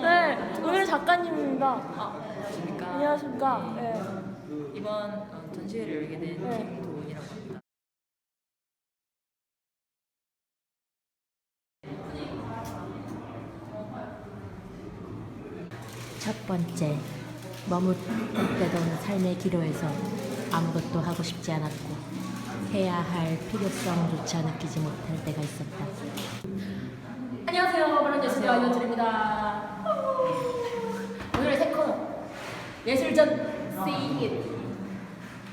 네, 오늘 작가님입니다. 아, 안녕하십니까. 안녕하십니까. 네. 이번 어, 전시회를 열게 된 네. 김도은이라고 합니다. 첫 번째, 머뭇대던 삶의 기로에서 아무것도 하고 싶지 않았고 해야 할 필요성조차 느끼지 못할 때가 있었다. 안녕하세요. 바른 예술가 이현철입니다. 오늘의 새 코너 예술전 It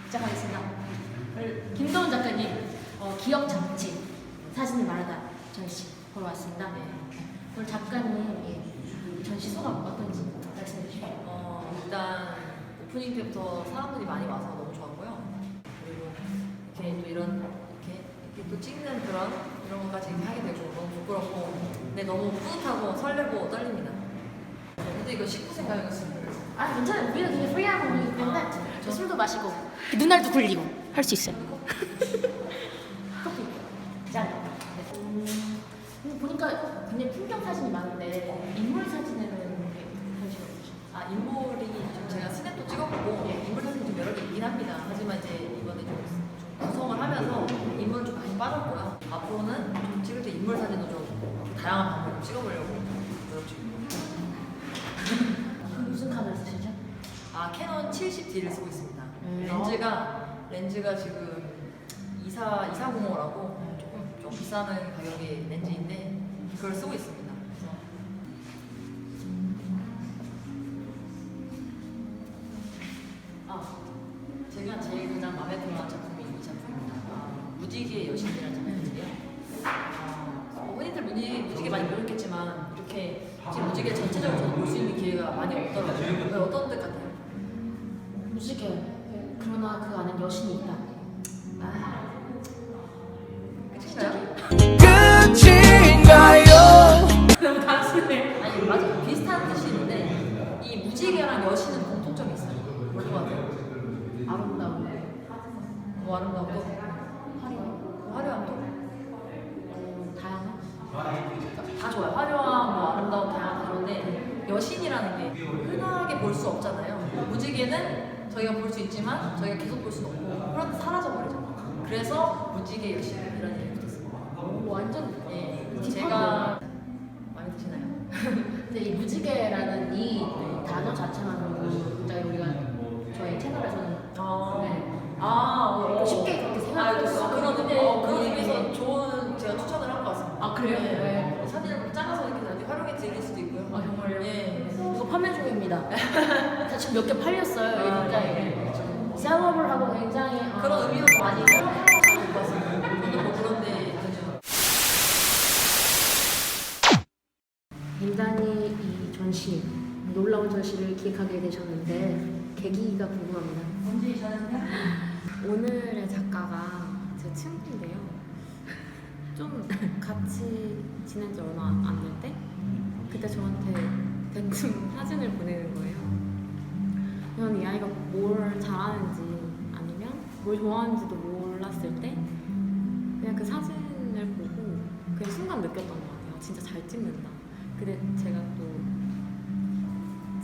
시작하겠습니다. 오늘 김도훈 작가님 어, 기억 장치 사진을 말하다 전시 보러 왔습니다. 오늘 작가님 예, 전시 소감 어떤지 말씀해 주시죠. 어, 일단 오프닝 때부터 사람들이 많이 와서 이런 이렇게, 또 찍는 그런 이런 것까지 하게 되고 너무 부끄럽고 근데 너무 뿌듯하고 설레고 떨립니다. 근데 이거 19세 가요였습니다. 아 괜찮아요. 우리는 되게 분이기 때문에 아, 저 술도 마시고 눈알도 굴리고 할 수 있어요. 커피 짠. 음, 음, 보니까 굉장히 풍경 사진이 많은데 인물 사진에는 관심 없으시죠? 아 인물이 좀 제가 스냅도 찍어보고 예. 인물 사진이 좀 여러 개 있긴 합니다. 하지만 이제 이번에 좀, 좀 구성을 하면서 인물 좀 많이 빠졌고요. 앞으로는 좀 찍을 때 인물 사진도 좀 다양한 방법으로 찍어보려고 노력 중입니다. 그 무슨 카메라 쓰시죠? 아 캐논 70D를 쓰고 있습니다. 음. 렌즈가 렌즈가 지금 24 2405라고 조금 좀 비싸는 가격의 렌즈인데 그걸 쓰고 있습니다. 그래서 아 제가 제일 가장 마음에 드는 작품이 이 작품입니다. 아, 무지개의 여신이라는 작품 아, 무지, 무지개 많이 보셨겠지만 이렇게 지금 무지개 전체적으로 저는 볼 수 있는 기회가 많이 없더라고요. 왜 어떤 뜻 같아요? 무지개. 그러나 그 안에 여신이 있다. 아, 끝인가요? 끝인가요? 너무 단순해. 아니 맞아 비슷한 뜻이 있는데 이 무지개랑 여신은 공통점이 있어요. 뭘것 같아요? 아름다운. 뭐 아름다운 또 화려한. 화려한 또? 어, 다양한. 다 좋아요. 화려한 뭐 아름다운 다양한 다 좋은데 여신이라는 게 흔하게 볼 수 없잖아요. 무지개는 저희가 볼 수 있지만 저희가 계속 볼 수는 없고 그런데 사라져 버리잖아요. 그래서 무지개 여신이라는 이름이 붙었습니다. 오, 완전. 예. 제가 많이 드시나요? 근데 이 무지개라는 이 단어 자체만으로 진짜 우리가 저희 채널에서는 아, 네. 아, 어, 어. 쉽게 그렇게 생각할 수 아, 그런 있는데 어, 그런 네. 의미에서 좋은 제가 추천을 한 것 같습니다. 아, 그래요? 네. 네. 사진을 작아서 이렇게 나중에 활용해 드릴 수도 있고요. 아, 정말요? 예. 이거 판매 지금 몇개 팔렸어요. 이게 아, 굉장히 네. 하고 굉장히 어, 그런 의미로 많이 것 같습니다. 저는 뭐 그런데 전혀. 민단이 이 전시 놀라운 전시를 기획하게 되셨는데 계기가 궁금합니다. 오늘의 작가가 제 친구인데요. 좀 같이 지낸 지 얼마 안 될 때, 그때 저한테 대충 사진을 보내는 거예요. 저는 이 아이가 뭘 잘하는지 아니면 뭘 좋아하는지도 몰랐을 때, 그냥 그 사진을 보고 그냥 순간 느꼈던 것 같아요. 진짜 잘 찍는다. 근데 제가 또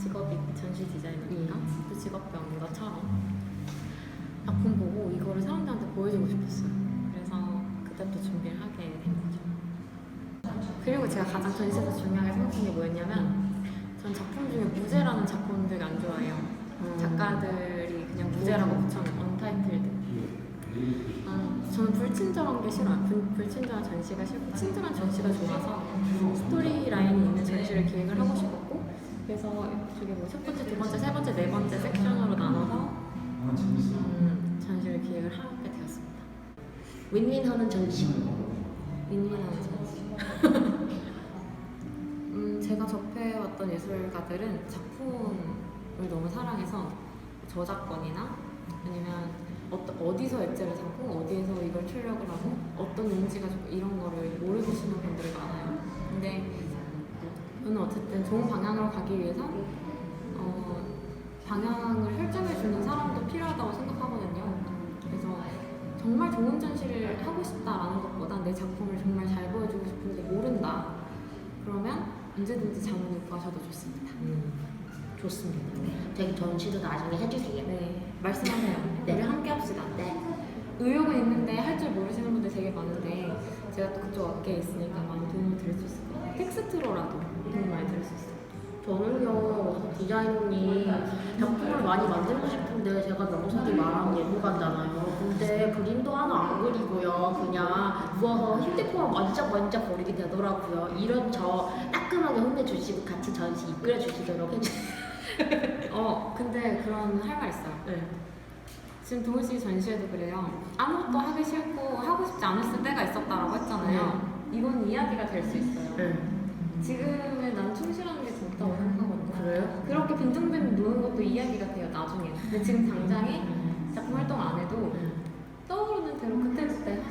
직업이 전시 디자이너니까 또 직업병인 것처럼 작품 보고 이거를 사람들한테 보여주고 싶었어요. 그래서 그때부터 준비를 하게 된 거죠. 그리고 제가 가장 전시에서 중요하게 생각한 게 뭐였냐면 전 작품 중에 무제라는 작품 되게 안 좋아해요. 작가들이 그냥 무제라고 붙여놓은 언타이틀드. 음, 저는 불친절한 게 싫어요. 불, 불친절한 전시가 싫고 친절한 전시가 좋아서 스토리 라인이 있는 전시를 기획을 하고 싶었고 그래서 저게 뭐첫 번째, 두 번째, 세 번째, 네 번째 섹션으로 나눠서 음, 전시를 기획을 하게 되었습니다. 윈윈하는 전시. 윈윈하는 전시. 접해왔던 예술가들은 작품을 너무 사랑해서 저작권이나 아니면 어디서 액자를 잡고 어디에서 이걸 출력을 하고 어떤 용지가 좋고 이런 거를 모르시는 분들이 많아요. 근데 저는 어쨌든 좋은 방향으로 가기 위해서 어, 방향을 설정해 주는 사람도 필요하다고 생각하거든요. 그래서 정말 좋은 전시를 하고 싶다라는 것보다 내 작품을 정말 잘 보여주고 싶은데 언제든지 자문을 구하셔도 좋습니다. 음, 좋습니다. 되게 전시도 나중에 해주세요. 네, 말씀하세요. 네. 우리 함께 합시다. 네. 의욕은 있는데 할 줄 모르시는 분들 되게 많은데 제가 또 그쪽 업계에 있으니까 많이 도움을 드릴 수 있을 것 같아요. 텍스트로라도 도움 많이 드릴 수 있어요. 저는요 디자이너님 작품을 많이 만들고 싶은데 제가 명석이 말하는 예술가잖아요. 근데 그림도 하나 안 그리고요. 누워서 휴대폰을 만져만져 버리게 되더라고요. 이런 저 따끔하게 혼내주시고 같이 전시 이끌어 주시도록 해주세요. 어, 근데 그런 할 말 있어요. 네. 지금 동훈 씨 전시회도 그래요. 아무것도 하기 싫고 하고 싶지 않았을 때가 있었다라고 했잖아요. 이건 이야기가 될 수 있어요. 네. 지금의 난 충실하는 게 좋다고 생각하거든요. 그래요? 그렇게 빈둥빈둥 노는 것도 이야기가 돼요, 나중에. 근데 지금 당장에 작품 활동 안 해도 네. 떠오르는 대로 그때그때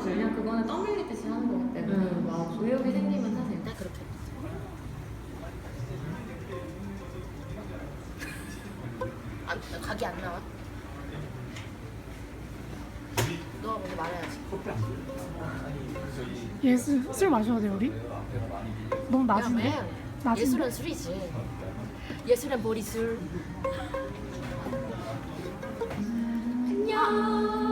없어요. 그냥 그거는 떠밀리듯이 하는 거기 때문에. 음, 맞아. 의욕이 생기면 하세요. 네, 그렇게. 안, 각이 안 나와? 너가 먼저 말해야지. 예술 술 마셔도 돼요 우리? 너무 낮은데? 야, 낮은데? 예술은 술이지. 예술은 보리술. 안녕.